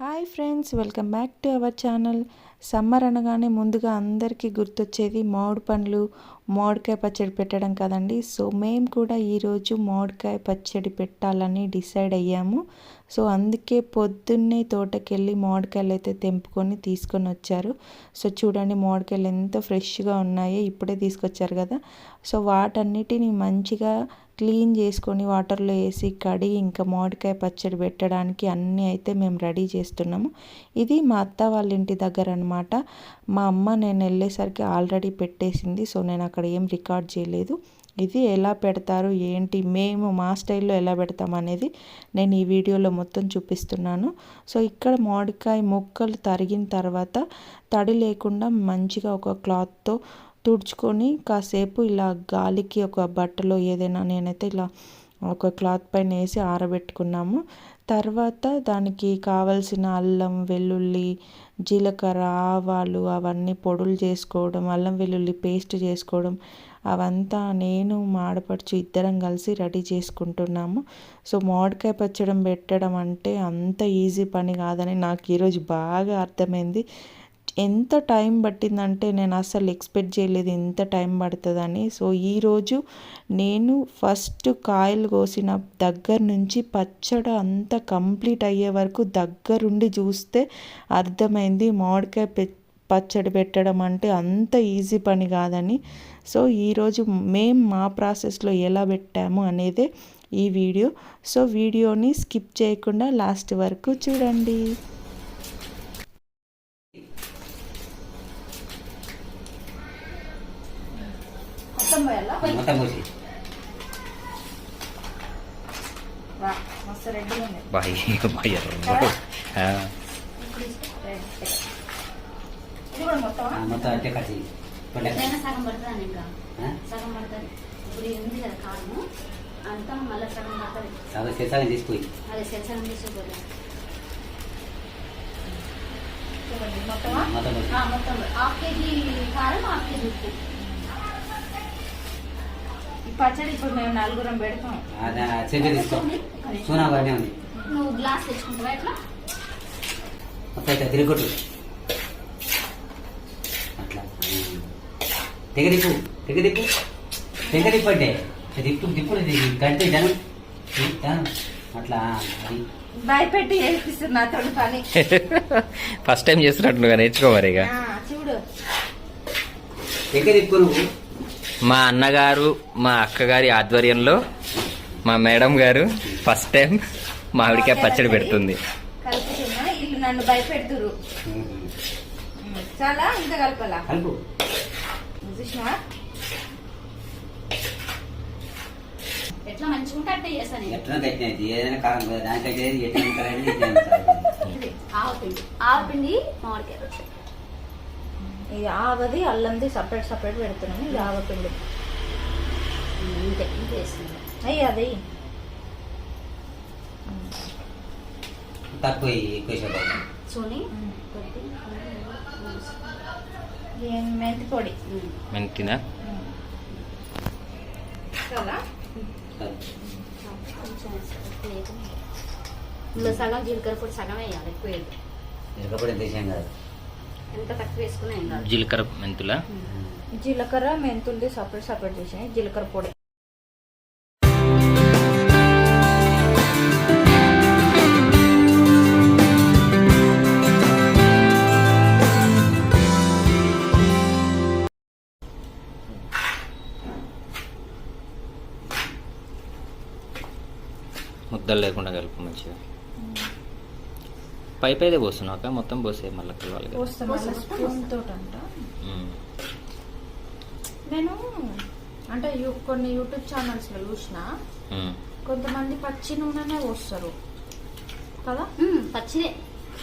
Hi friends welcome back to our channel summer అనగానే ముందుగా అందరికీ గుర్తొచ్చేది మామిడి పండ్లు మామిడికాయ పచ్చడి పెట్టడం కదండి. సో మేము కూడా ఈరోజు మామిడికాయ పచ్చడి పెట్టాలని డిసైడ్ అయ్యాము. సో అందుకే పొద్దున్నే తోటకెళ్ళి మామిడికాయలు అయితే తెంపుకొని తీసుకొని వచ్చారు. సో చూడండి మామిడికాయలు ఎంత ఫ్రెష్గా ఉన్నాయో ఇప్పుడే తీసుకొచ్చారు కదా. సో వాటన్నిటిని మంచిగా క్లీన్ చేసుకొని వాటర్లో వేసి కడిగి ఇంకా మామిడికాయ పచ్చడి పెట్టడానికి అన్నీ అయితే మేము రెడీ చేస్తున్నాము. ఇది మా అత్త వాళ్ళ ఇంటి దగ్గర అనమాట మా అమ్మ నేను వెళ్ళేసరికి ఆల్రెడీ పెట్టేసింది సో నేను అక్కడ ఏం రికార్డ్ చేయలేదు. ఇది ఎలా పెడతారు ఏంటి మేము మా స్టైల్లో ఎలా పెడతాం అనేది నేను ఈ వీడియోలో మొత్తం చూపిస్తున్నాను. సో ఇక్కడ మామిడికాయ ముక్కలు తరిగిన తర్వాత తడి లేకుండా మంచిగా ఒక క్లాత్తో తుడుచుకొని కాసేపు ఇలా గాలికి ఒక బట్టలో ఏదైనా నేనైతే ఇలా ఒక క్లాత్ పైన వేసి ఆరబెట్టుకున్నాము. తర్వాత దానికి కావలసిన అల్లం వెల్లుల్లి జీలకర్ర ఆవాలు అవన్నీ పొడులు చేసుకోవడం అల్లం వెల్లుల్లి పేస్ట్ చేసుకోవడం అవంతా నేను మాడపడుచు ఇద్దరం కలిసి రెడీ చేసుకుంటున్నాము. సో మామిడికాయ పచ్చడం పెట్టడం అంటే అంత ఈజీ పని కాదని నాకు ఈరోజు బాగా అర్థమైంది. ఎంత టైం పట్టిందంటే నేను అసలు ఎక్స్పెక్ట్ చేయలేదు ఎంత టైం పడుతుందని. సో ఈరోజు నేను ఫస్ట్ కాయలు కోసిన దగ్గర నుంచి పచ్చడి అంతా కంప్లీట్ అయ్యే వరకు దగ్గరుండి చూస్తే అర్థమైంది మామిడికాయ పె పచ్చడి పెట్టడం అంటే అంత ఈజీ పని కాదని. సో ఈరోజు మేము మా ప్రాసెస్లో ఎలా పెట్టాము అనేదే ఈ వీడియో. సో వీడియోని స్కిప్ చేయకుండా లాస్ట్ వరకు చూడండి మొత్తం పోయాలా మొత్తం పోసి రా మస్తు రెడ్డిగా ఉంది బాయ్ బాయ్ ఇది కూడా మొత్తమా ఆ, మొత్తం అంటే ఎట్లయినా సగం పడుతుంది ఇంకా? సగం పడుతుంది. ఇప్పుడు ఉంది కదా కారణం అంతా మళ్ళీ సగం పడుతుంది. సగం తీసుకుపోయి. అదే చూడండి మొత్తమా? మొత్తం మొత్తం. హాఫ్ కేజీ కారం హాఫ్ కేజీ ఉప్పు. పచ్చడి ఇప్పుడు మేము నలుగురం పెడతాం. అదే చెంచా తీసుకో. సూనా బాగానే ఉంది. నువ్వు గ్లాస్ తెచ్చుకుంటావా ఎట్లా? మొత్తం తిరగొట్టు. అట్లా. అంటే దిప్పు గంటే జనం. అట్లా అది. భయపెట్టి చేపిస్తుంది నాతో పని. ఫస్ట్ టైం చేస్తున్నట్టుగా నేర్చుకో మరి ఇక ఆ, చూడు. తెగ దిప్పు నువ్వు. మా అన్నగారు మా అక్కగారి ఆధ్వర్యంలో మా మేడం గారు ఫస్ట్ టైం మామిడికాయ పచ్చడి పెడుతుంది. నన్ను భయపెడుతురు చాలా ఇంత కలపాలా? చూసినా? ఎట్లా మంచిగా చేస్తాను. ఎట్లా కట్టినది ఏదైనా దానికైతే మామిడికాయ. ఇది ఆవది అల్లంది సపరేట్ సపరేట్ పెడుతున్నాను ఇది ఆవపిండి వేస్తుంది అయ్యి అది. తక్కువ మెంతి పొడి. మెంతినా? సగం జీలకర్ర పొడి సగం వేయాలి ఎక్కువ వేయద్దు. ఇరకపోతే దేశం కాదు. ఎంత తక్కువ వేసుకున్నా జీలకర్ర మెంతుల? జీలకర్ర మెంతుల్ది సపరేట్ సపరేట్ చేసాయి. జీలకర్ర పొడి. ముద్దలు లేకుండా కలుపు మంచిగా. పై పైదే పోస్తున్నాక మొత్తం పోసే మళ్ళీ కలవాలి. నేను అంటే కొన్ని యూట్యూబ్ ఛానల్స్లో చూసిన. కొంతమంది పచ్చి నూనెనే పోస్తారు. కదా? పచ్చిదే.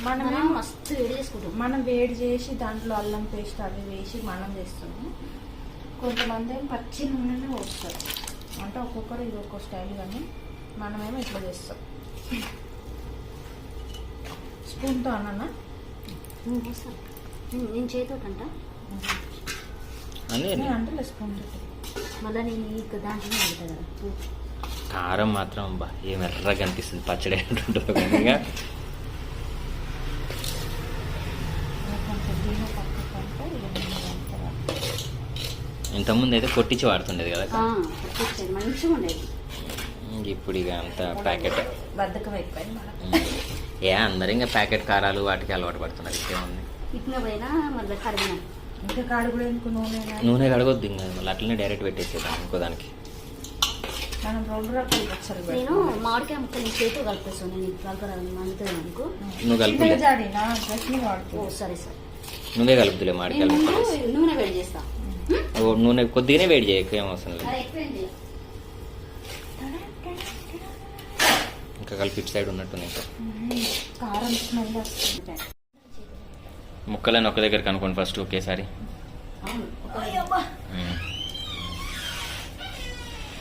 మనమే మనం మస్తు వేడి చేసుకుంటాం. మనం వేడి చేసి దాంట్లో అల్లం పేస్ట్ అవి వేసి మనం చేస్తాము. కొంతమంది ఏమో పచ్చి నూనెనే పోస్తారు. అంటే ఒక్కొక్కరు ఇది ఒక్కో స్టైల్ కానీ మనమేమో ఇట్లా చేస్తాం. స్పూన్తో అన్నా నేను చేతితో స్పూన్ మళ్ళీ కారం మాత్రం బా ఏం ఎర్రగా అనిపిస్తుంది. పచ్చడి అంటుంటుందో ఇంతకుముందు అయితే కొట్టించి వాడుతుండేది కదా. మంచిగా ఉండేది ఇప్పుడు ఇక అంత ప్యాకెట్. బద్దకం అయిపోయింది ఏ అందరు ఇంకా ప్యాకెట్ కారాలు వాటికి అలవాటు పడుతున్నారు ఇంకేముంది? నూనె నూనె కడగొద్దు ఇంకా మళ్ళీ అట్లనే డైరెక్ట్ పెట్టేసేదాం ఇంకో దానికి. నేను మామిడికాయ ముక్కలు చేతితో కలిపేస్తాను నేను నువ్వు సరే సరే. కలుపుతులే నేను మాడికాయలు ముందు ముక్కలు. నూనె వేడి చేస్తా. ఓ నూనె కొద్దిగానే వేడి చేయకు ఏం అవసరం లేదు. ఇంకా కలిపి ఇటు సైడ్ వస్తుంది ముక్కలని ఒక దగ్గర కనుక్కోండి ఫస్ట్ ఒకేసారి.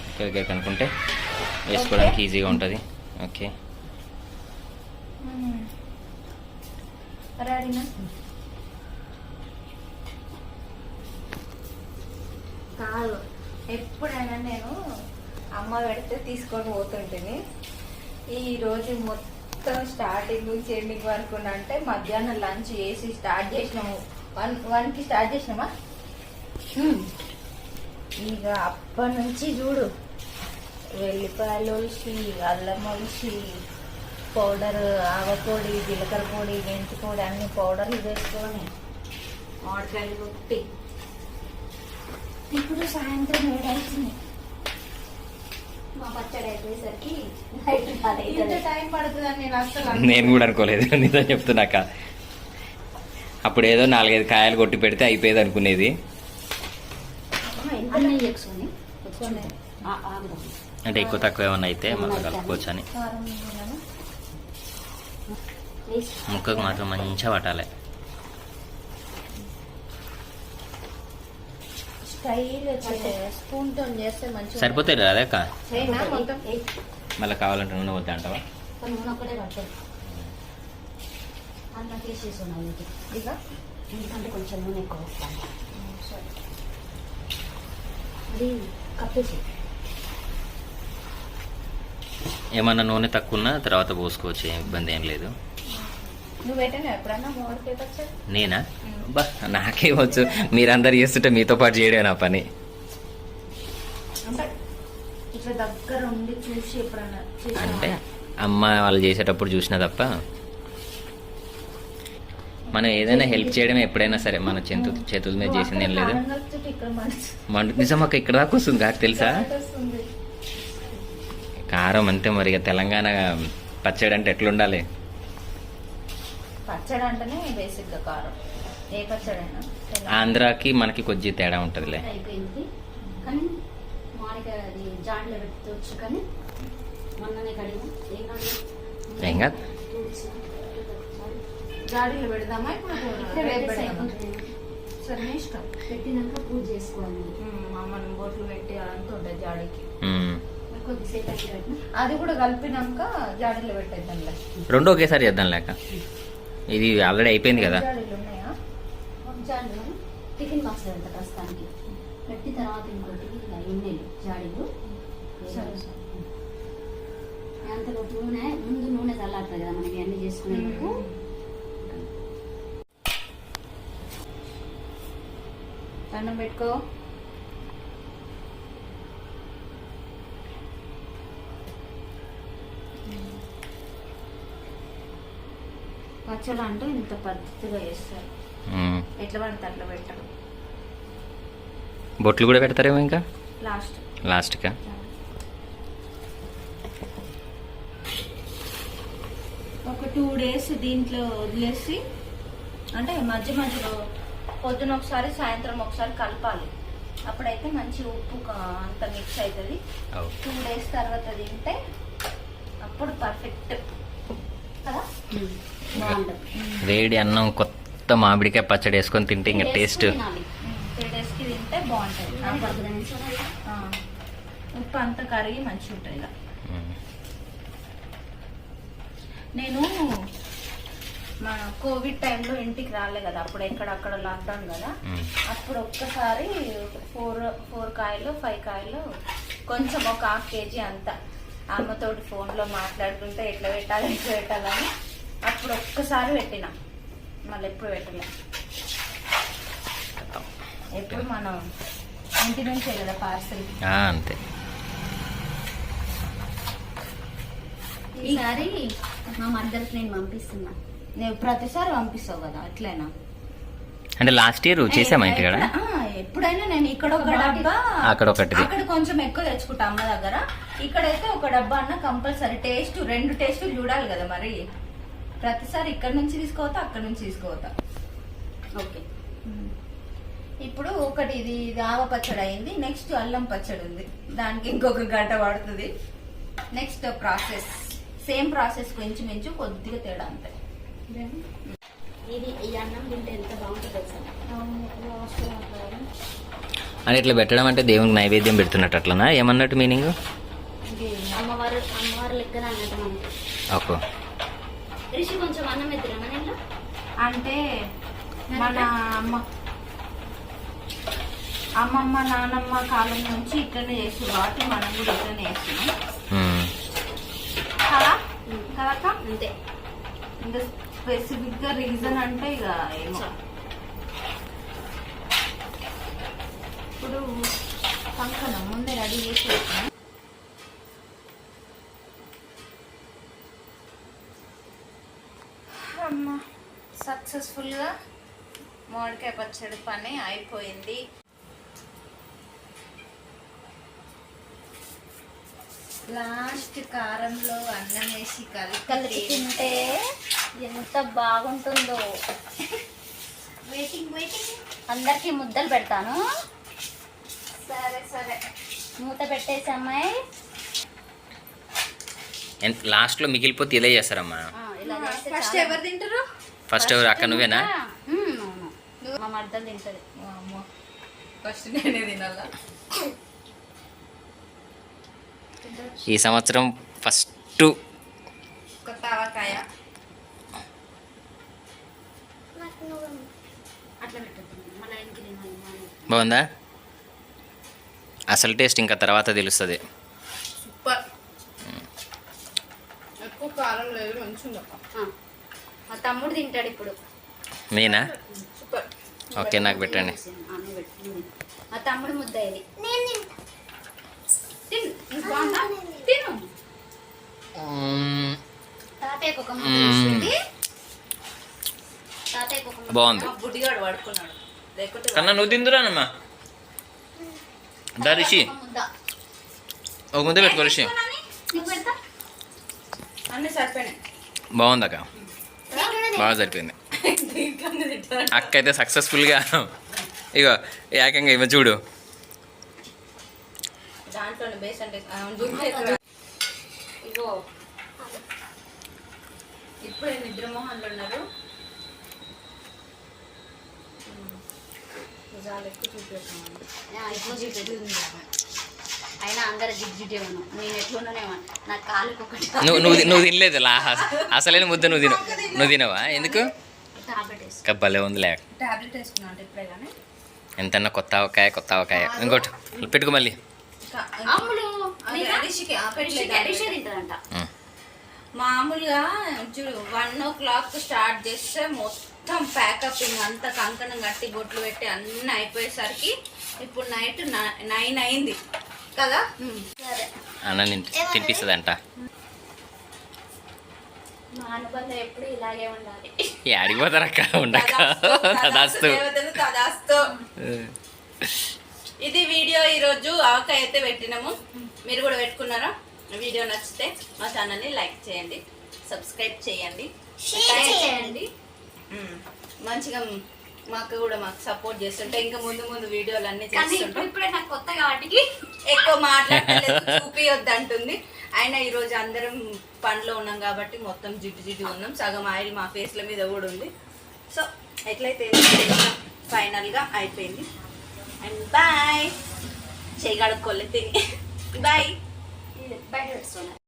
ఒక దగ్గర కనుక్కుంటే వేసుకోవడానికి ఈజీగా ఉంటుంది. ఓకే. కాదు. ఎప్పుడైనా నేను అమ్మ పెడితే తీసుకొని పోతుంటేని ఈ రోజు మొత్తం స్టార్టింగ్ నుంచి ఎండింగ్ వరకు అంటే మధ్యాహ్నం లంచ్ చేసి స్టార్ట్ చేసినాము. వన్ వన్కి స్టార్ట్ చేసినామా? ఇక అప్పటి నుంచి చూడు. వెల్లిపాయలు ఒలిసి అల్లం ఒలిసి పౌడర్ ఆవపొడి జీలకర్ర పొడి మెంతి పొడి అన్ని పౌడర్లు వేసుకొని మామిడికాయలు కొట్టి. ఇప్పుడు సాయంత్రం వేడాల్సింది మా పచ్చడి అయిపోయేసరికి ఇంత టైం పడుతుందని నేను అసలు నేను కూడా అనుకోలేదు. నిజం చెప్తున్నాక అప్పుడు ఏదో నాలుగైదు కాయలు కొట్టి పెడితే అయిపోయేది అనుకునేది. అంటే ఎక్కువ తక్కువ ఏమన్నా అయితే మళ్ళీ కలుపుకోవచ్చు అని. ముక్కకు మాత్రం మంచిగా పట్టాలి స్టైల్ స్పూన్తో చేస్తే మంచిగా సరిపోతాయి కదా అక్క మళ్ళీ కావాలంటే నూనె వద్దా అంటావా? ఎందుకంటే కొంచెం నూనె ఎక్కువ వస్తాను అది కప్పేసి ఏమన్నా నూనె తక్కువ ఉన్నా తర్వాత పోసుకోవచ్చు ఇబ్బంది ఏం లేదు నువ్వు పెట్టాను ఎప్పుడన్నా మామిడికాయ పచ్చడి నేనా? బా నాకే వచ్చు. మీరందరు చేస్తుంటే మీతో పాటు చేయడే నా పని. అంటే? అమ్మ వాళ్ళు చేసేటప్పుడు చూసినా తప్ప మనం ఏదైనా హెల్ప్ చేయడమే ఎప్పుడైనా సరే మన చేతు చేతుల మీద చేసింది ఏం లేదు. మన నిజం అక్క ఇక్కడ దాకా వస్తుంది కాక తెలుసా? కారం అంతే మరి తెలంగాణ పచ్చడి అంటే ఎట్లుండాలి? పచ్చడి అంటేనే బేసిక్గా కారం. ఏ పచ్చడి అయినా ఆంధ్రాకి మనకి కొద్ది తేడా ఉంటుందిలే. అయిపోయింది. కానీ మామిడికాయ అది జాడీలో పెట్టవచ్చు కానీ మొన్ననే కడిగిన. ఏం కాదు. జాడీలో పెడదామా? ఇప్పుడు రేపు పెడదామా? సరే నీ ఇష్టం. పెట్టినాక పూజ చేసుకోవాలి. మనం బొట్లు పెట్టి అంత ఉంటుంది జాడీకి. కొద్దిసేపు అది కూడా కలిపినాక జాడీలో పెట్టేద్దాంలే. రెండు ఒకేసారి చేద్దాం లేక ఇది ఆల్రెడీ అయిపోయింది కదా. ఉన్నాయా? టిఫిన్ బాక్స్ ప్రస్తుతానికి. పెట్టి తర్వాత ఇంకోటి జాడీలు. అంతలో నూనె ముందు నూనె చల్లారుతుంది కదా మనం ఇవన్నీ చేసుకునేందుకు దండం పెట్టుకో. పచ్చడి అంటే ఇంత పద్ధతిగా చేస్తారు. ఎట్లా పడితే అట్లా పెట్టడం బొట్లు కూడా పెడతారేమో ఇంకా? లాస్ట్. లాస్ట్గా ఒక టూ డేస్ దీంట్లో వదిలేసి అంటే మధ్య మధ్యలో పొద్దున ఒకసారి సాయంత్రం ఒకసారి కలపాలి. అప్పుడైతే మంచి ఉప్పు అంత మిక్స్ అవుతుంది టూ డేస్ తర్వాత తింటే అప్పుడు పర్ఫెక్ట్ కదా? వేడి అన్నం కొత్త మామిడికాయ పచ్చడి వేసుకొని తింటే ఇంకా టేస్ట్ తినాలి. త్రీ డేస్కి తింటే బాగుంటుంది. ఉప్పు అంతా కరిగి మంచిగా ఉంటుంది నేను మన కోవిడ్ టైంలో ఇంటికి రాలే కదా. అప్పుడు ఎక్కడక్కడ లాక్డౌన్ కదా. అప్పుడు ఒక్కసారి ఫోర్ ఫోర్ కాయలు ఫైవ్ కాయలు కొంచెం ఒక హాఫ్ కేజీ అంత. అమ్మతోటి ఫోన్లో మాట్లాడుకుంటే ఎట్లా పెట్టాలి ఎట్లా పెట్టాలని అప్పుడు ఒక్కసారి పెట్టిన. మళ్ళీ ఎప్పుడు పెట్టలే. ఎప్పుడు మనం ఇంటి నుంచే కదా పార్సల్ ఆ, అంతే. ఈసారి మా మద్దరికి నేను పంపిస్తున్నా. నువ్వు ప్రతిసారి పంపిస్తావు కదా అట్లైనా? అంటే లాస్ట్ ఇయర్ చేసామా ఇంటి ఆ, ఎప్పుడైనా నేను ఇక్కడ ఒక డబ్బా అక్కడ ఒకటిది. అక్కడ కొంచెం ఎక్కువ తెచ్చుకుంటా అమ్మ దగ్గర. ఇక్కడైతే ఒక డబ్బా అన్న కంపల్సరీ. టేస్ట్ రెండు టేస్టులు చూడాలి కదా మరి. ప్రతిసారి ఇక్కడ నుంచి తీసుకోవతా అక్కడ నుంచి తీసుకోవతా. ఓకే. ఇప్పుడు ఒకటి ఇది ఆవ పచ్చడి అయింది నెక్స్ట్ అల్లం పచ్చడి ఉంది. దానికి ఇంకొక గంట పడుతుంది. నెక్స్ట్ ప్రాసెస్ సేమ్ ప్రాసెస్ కొంచెం మించు కొద్దిగా తేడా అంతే. ఇది ఈ అన్నం తింటే ఎంత బాగుంటుందో తెలుసా? అని ఇట్లా పెట్టడం అంటే దేవునికి నైవేద్యం పెడుతున్నట్టు అట్లనా? ఏమన్నట్టు మీనింగ్? అమ్మవారు అమ్మవారు లెక్కన అన్నట్టు ఓకే రిషి కొంచెం అన్నం ఎత్తురా మన అంటే మన అమ్మ అమ్మమ్మ నానమ్మ కాలం నుంచి ఇట్లనే చేస్తుంది కాబట్టి మనం కూడా ఇట్లనే చేస్తున్నాం. కదా? కదక్క? అంతే. ఇంకా స్పెసిఫిక్గా రీజన్ అంటే ఇక ఏమో. ఇప్పుడు పంకన ముందే రెడీ చేసి సక్సెస్ఫుల్గా మామిడికాయ పచ్చడి పని అయిపోయింది. లాస్ట్ కారంలో అన్నం వేసి కలిపి కలిపి తింటే ఎంత బాగుంటుందో. వెయిటింగ్ వెయిటింగ్ అందరికి ముద్దలు పెడతాను. సరే సరే. మూత పెట్టేసి అమ్మాయి. ఎంత లాస్ట్లో మిగిలిపోతే చేస్తారమ్మా. ఇలా చేస్తే ఫస్ట్ ఎవరు తింటారు? ఫస్ట్ ఎవరు? అక్క నువ్వేనా? ఉమ్, అవును. మా మర్దలు తింటది. ఫస్ట్ నేనే తినాలా? ఈ సంవత్సరం ఫస్ట్ కొత్త ఆవకాయ. బాగుందా? అసలు టేస్ట్ ఇంకా తర్వాత తెలుస్తుంది. సూపర్. ఎక్కువ కారం లేదు మంచిగా మా తమ్ముడు తింటాడు ఇప్పుడు. నేనా? సూపర్. ఓకే నాకు పెట్టండి. మా తమ్ముడు ముద్ద ఇది తిను. తాతయ్యకు ఒక ముద్ద మ్మ్. వేసి పెట్టి తాతయ్యకు ఒక ముద్ద. బాగుంది. బుడ్డిగాడు పడుకున్నాడు కన్నా నువ్వు తిందురానమ్మా దా రిషి. ఒక ముద్ద. ముద్ద పెట్టుకో రిషి. బాగుందక్క. బాగా సరిపోయింది. అక్క అయితే సక్సెస్ఫుల్గా ఇగో ఏకంగా ఇవ్వ చూడు. ఇప్పుడే నిద్రమోహన్లు ఉన్నారు. నిజాలు ఎక్కువ అయినా అందరు జిడ్ జిడ్డే ఉన్నాం నేను ఎట్లున్నానేమో నా కాలుకి ఒకటి నువ్వు నువ్వు తి- నువ్వు తినలేదు లా. అసలైన ముద్ద నువ్వు తిన నువ్వు తినవా? ఎందుకు? టాబ్లెట్ వేసుకో ఇంకా భలే ఉంది లేక టాబ్లెట్ వేసుకున్నా అంటే ఇప్పుడే కానీ ఎంతన్నా కొత్త అవకాయ కొత్త అవకాయ ఇంకోటి పెట్టుకో మళ్ళీ. మామూలుగా చూడు వన్ ఓ క్లాక్ స్టార్ట్ చేస్తే మొత్తం ప్యాకప్ అంతా కంకణం కట్టి బొట్లు పెట్టి అన్నీ అయిపోయేసరికి ఇప్పుడు నైట్ నైన్ అయింది. కదా? సరే. అన్న ఉండాలి. ఈ ఆడిపోతారక్క ఉండక. తదాస్తు. దేవతలు తదాస్తు. ఇది వీడియో ఈరోజు ఆవకాయ అయితే పెట్టినాము. మీరు కూడా పెట్టుకున్నారా? వీడియో నచ్చితే మా ఛానల్ని లైక్ చేయండి సబ్స్క్రైబ్ చేయండి Share చేయండి. మ్మ్. మాకు కూడా మాకు సపోర్ట్ చేస్తుంటే ఇంకా ముందు ముందు వీడియోలు అన్ని చేస్తుంటాం. ఇప్పుడే నాకు కొత్త కాబట్టి ఎక్కువ మాట్లాడలేదు చూపియొద్దు అంటుంది. అయినా ఈ రోజు అందరం పనిలో ఉన్నాం కాబట్టి మొత్తం జిడ్డు జిడ్డు ఉన్నాం. సగం ఆయిల్ మా ఫేస్ల మీద కూడా ఉంది. సో ఎట్లయితే ఫైనల్గా అయిపోయింది. అండ్ బాయ్ చేయగడుక్కోలే తిని. బాయ్ పెట్టుకోవాలి